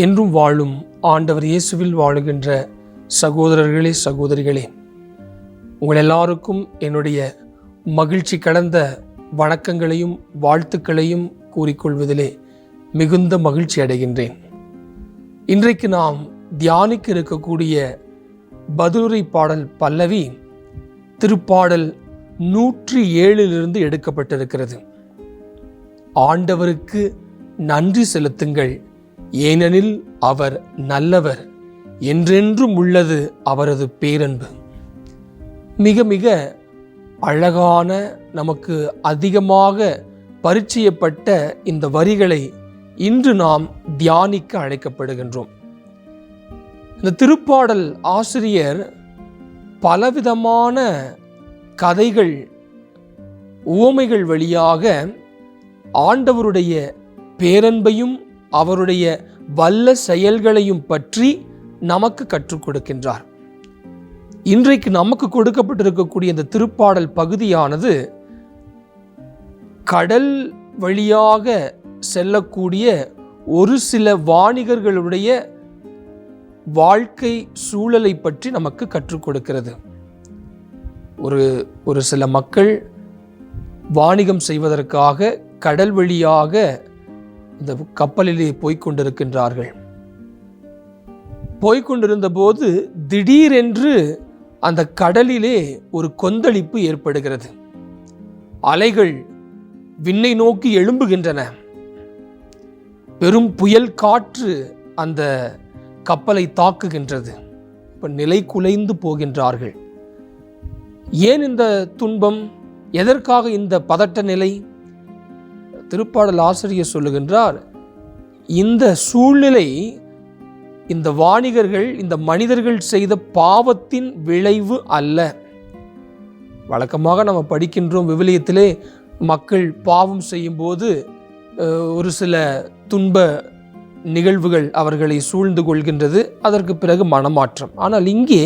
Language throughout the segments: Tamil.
என்றும் வாழும் ஆண்டவர் இயேசுவில் வாழுகின்ற சகோதரர்களே சகோதரிகளே உங்கள் எல்லாருக்கும் என்னுடைய மகிழ்ச்சி கடந்த வணக்கங்களையும் வாழ்த்துக்களையும் கூறிக்கொள்வதிலே மிகுந்த மகிழ்ச்சி அடைகின்றேன். இன்றைக்கு நாம் தியானிக்க இருக்கக்கூடிய பதிலுரை பாடல் பல்லவி திருப்பாடல் நூற்றி ஏழிலிருந்து எடுக்கப்பட்டிருக்கிறது. ஆண்டவருக்கு நன்றி செலுத்துங்கள். ஏனெனில் அவர் நல்லவர் என்றென்றும் உள்ளது அவரது பேரன்பு. மிக மிக அழகான நமக்கு அதிகமாக பரிச்சயப்பட்ட இந்த வரிகளை இன்று நாம் தியானிக்க அழைக்கப்படுகின்றோம். இந்த திருப்பாடல் ஆசிரியர் பலவிதமான கதைகள் உவமைகள் வழியாக ஆண்டவருடைய பேரன்பையும் அவருடைய வல்ல செயல்களையும் பற்றி நமக்கு கற்றுக் கொடுக்கின்றார். இன்றைக்கு நமக்கு கொடுக்கப்பட்டிருக்கக்கூடிய இந்த திருப்பாடல் பகுதியானது கடல் வழியாக செல்லக்கூடிய ஒரு சில வாணிகர்களுடைய வாழ்க்கை சூழலை பற்றி நமக்கு கற்றுக் கொடுக்கிறது. ஒரு ஒரு சில மக்கள் வாணிகம் செய்வதற்காக கடல் வழியாக இந்த கப்பலிலே போய்கொண்டிருக்கின்றார்கள் போய்கொண்டிருந்த போது திடீரென்று அந்த கடலிலே ஒரு கொந்தளிப்பு ஏற்படுகிறது. அலைகள் விண்ணை நோக்கி எழும்புகின்றன. பெரும் புயல் காற்று அந்த கப்பலை தாக்குகின்றது. இப்போ நிலை குலைந்து போகின்றார்கள். ஏன் இந்த துன்பம்? எதற்காக இந்த பதட்ட நிலை? திருப்பாடல் ஆசிரியர் சொல்லுகின்றார் இந்த சூழ்நிலை இந்த வாணிகர்கள் இந்த மனிதர்கள் செய்த பாவத்தின் விளைவு அல்ல. வழக்கமாக நம்ம படிக்கின்றோம் விவிலியத்திலே மக்கள் பாவம் செய்யும்போது ஒரு சில துன்ப நிகழ்வுகள் அவர்களை சூழ்ந்து கொள்கின்றது. அதற்கு பிறகு மனமாற்றம். ஆனால் இங்கே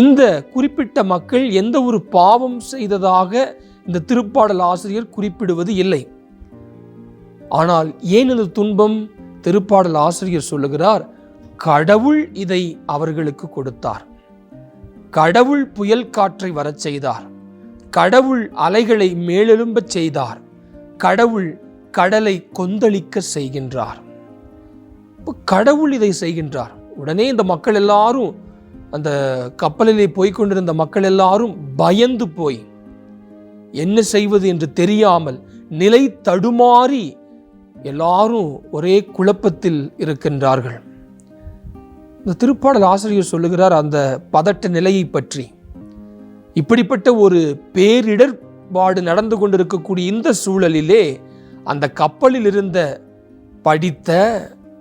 இந்த குறிப்பிட்ட மக்கள் எந்த ஒரு பாவம் செய்ததாக இந்த திருப்பாடல் ஆசிரியர் குறிப்பிடுவது இல்லை. ஆனால் ஏன் இந்த துன்பம்? திருப்பாடல் ஆசிரியர் சொல்லுகிறார் கடவுள் இதை அவர்களுக்கு கொடுத்தார். கடவுள் புயல் காற்றை வரச் செய்தார். கடவுள் அலைகளை மேலெழும்பச் செய்தார். கடவுள் கடலை கொந்தளிக்க செய்கின்றார். இப்போ கடவுள் இதை செய்கின்றார். உடனே இந்த மக்கள் எல்லாரும் அந்த கப்பலிலே போய்க் கொண்டிருந்த மக்கள் எல்லாரும் பயந்து போய் என்ன செய்வது என்று தெரியாமல் நிலை தடுமாறி எல்லாரும் ஒரே குழப்பத்தில் இருக்கின்றார்கள். இந்த திருப்பாடல் ஆசிரியர் சொல்லுகிறார் அந்த பதட்ட நிலையை பற்றி. இப்படிப்பட்ட ஒரு பேரிடர்பாடு நடந்து கொண்டிருக்கக்கூடிய இந்த சூழலிலே அந்த கப்பலில் இருந்த படித்த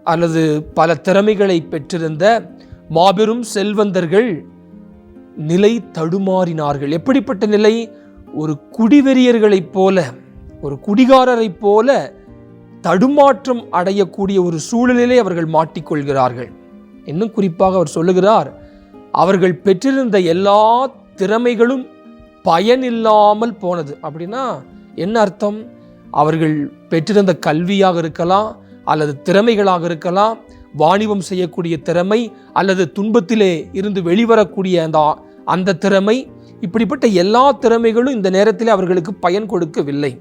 அல்லது பல திறமைகளை பெற்றிருந்த மாபெரும் செல்வந்தர்கள் நிலை தடுமாறினார்கள். எப்படிப்பட்ட நிலை? ஒரு குடிவெறியர்களைப் போல ஒரு குடிகாரரைப் போல தடுமாற்றம் அடையக்கூடிய ஒரு சூழலிலே அவர்கள் மாட்டிக்கொள்கிறார்கள். இன்னும் குறிப்பாக அவர் சொல்லுகிறார் அவர்கள் பெற்றிருந்த எல்லா திறமைகளும் பயனில்லாமல் போனது. அப்படின்னா என்ன அர்த்தம்? அவர்கள் பெற்றிருந்த கல்வியாக இருக்கலாம் அல்லது திறமைகளாக இருக்கலாம் வாணிபம் செய்யக்கூடிய திறமை அல்லது துன்பத்திலே இருந்து வெளிவரக்கூடிய அந்த அந்த திறமை இப்படிப்பட்ட எல்லா திறமைகளும் இந்த நேரத்தில் அவர்களுக்கு பயன் கொடுக்கவில்லை.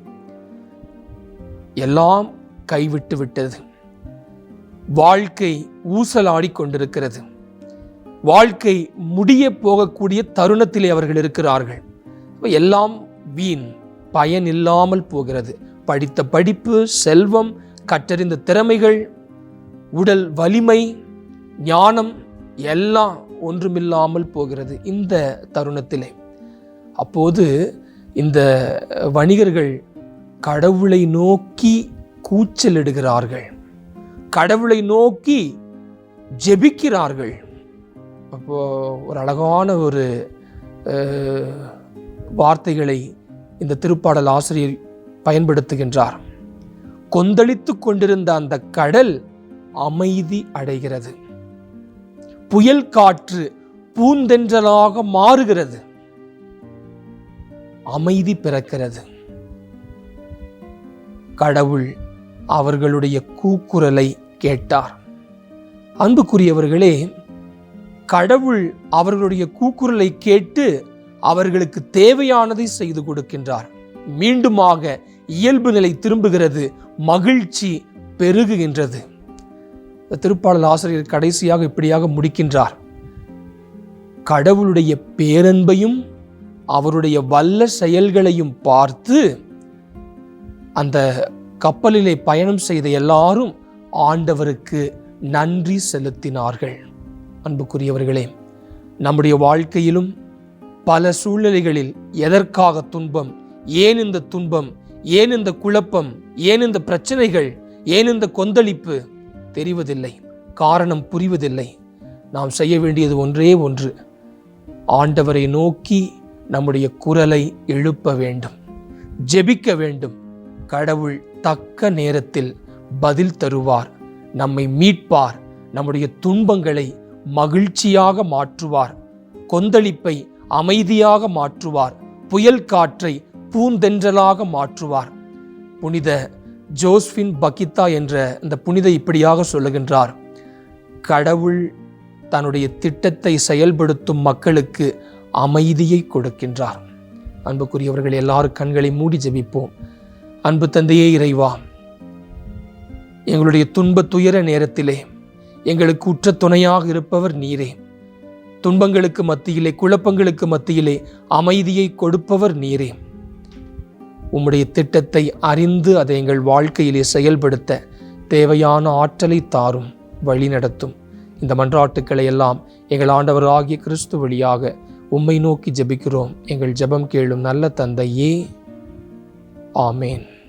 எல்லாம் கைவிட்டு விட்டது. வாழ்க்கை ஊசலாடி கொண்டிருக்கிறது. வாழ்க்கை முடிய போகக்கூடிய தருணத்திலே அவர்கள் இருக்கிறார்கள். எல்லாம் வீண் பயன் இல்லாமல் போகிறது. படித்த படிப்பு செல்வம் கற்றறிந்த திறமைகள் உடல் வலிமை ஞானம் எல்லாம் ஒன்றுமில்லாமல் போகிறது இந்த தருணத்திலே. அப்போது இந்த வணிகர்கள் கடவுளை நோக்கி கூச்சலிடுகிறார்கள். கடவுளை நோக்கி ஜெபிக்கிறார்கள். அப்போ ஒரு அழகான ஒரு வார்த்தைகளை இந்த திருப்பாடல் ஆசிரியர் பயன்படுத்துகின்றார். கொந்தளித்து கொண்டிருந்த அந்த கடல் அமைதி அடைகிறது. புயல் காற்று பூந்தென்றலாக மாறுகிறது. அமைதி பிறக்கிறது. கடவுள் அவர்களுடைய கூக்குரலை கேட்டார். அன்புக்குரியவர்களே கடவுள் அவர்களுடைய கூக்குரலை கேட்டு அவர்களுக்கு தேவையானதை செய்து கொடுக்கின்றார். மீண்டுமாக இயல்பு நிலை திரும்புகிறது மகிழ்ச்சி பெருகுகின்றது. திருப்பாளர் ஆசிரியர் கடைசியாக இப்படியாக முடிக்கின்றார். கடவுளுடைய பேரன்பையும் அவருடைய வல்ல செயல்களையும் பார்த்து அந்த கப்பலிலே பயணம் செய்த எல்லாரும் ஆண்டவருக்கு நன்றி செலுத்தினார்கள். அன்புக்குரியவர்களே நம்முடைய வாழ்க்கையிலும் பல சூழ்நிலைகளில் எதற்காக துன்பம் ஏன் இந்த துன்பம் ஏன் இந்த குழப்பம் ஏன் இந்த பிரச்சனைகள் ஏன் இந்த கொந்தளிப்பு தெரிவதில்லை காரணம் புரிவதில்லை. நாம் செய்ய வேண்டியது ஒன்றே ஒன்று ஆண்டவரை நோக்கி நம்முடைய குரலை எழுப்ப வேண்டும் ஜெபிக்க வேண்டும் கடவுள் தக்க நேரத்தில் பதில் தருவார். நம்மை மீட்பார். நம்முடைய துன்பங்களை மகிழ்ச்சியாக மாற்றுவார். கொந்தளிப்பை அமைதியாக மாற்றுவார். புயல் காற்றை பூந்தென்றலாக மாற்றுவார். புனித ஜோஸ்பின் பகித்தா என்ற இந்த புனித இப்படியாக சொல்லுகின்றார். கடவுள் தன்னுடைய திட்டத்தை செயல்படுத்தும் மக்களுக்கு அமைதியை கொடுக்கின்றார். அன்புக்குரியவர்கள் எல்லாரும் கண்களை மூடி ஜெபிப்போம். அன்பு தந்தையே இறைவா எங்களுடைய துன்ப துயர நேரத்திலே எங்களுக்கு உற்ற துணையாக இருப்பவர் நீரே. துன்பங்களுக்கு மத்தியிலே குழப்பங்களுக்கு மத்தியிலே அமைதியை கொடுப்பவர் நீரே. உம்முடைய திட்டத்தை அறிந்து அதை எங்கள் வாழ்க்கையிலே செயல்படுத்த தேவையான ஆற்றலை தாரும் வழி நடத்தும். இந்த மன்றாட்டுக்களை எல்லாம் எங்கள் ஆண்டவராகிய கிறிஸ்து வழியாக உம்மை நோக்கி ஜெபிக்கிறோம். எங்கள் ஜெபம் கேளும் நல்ல தந்தையே. Amen.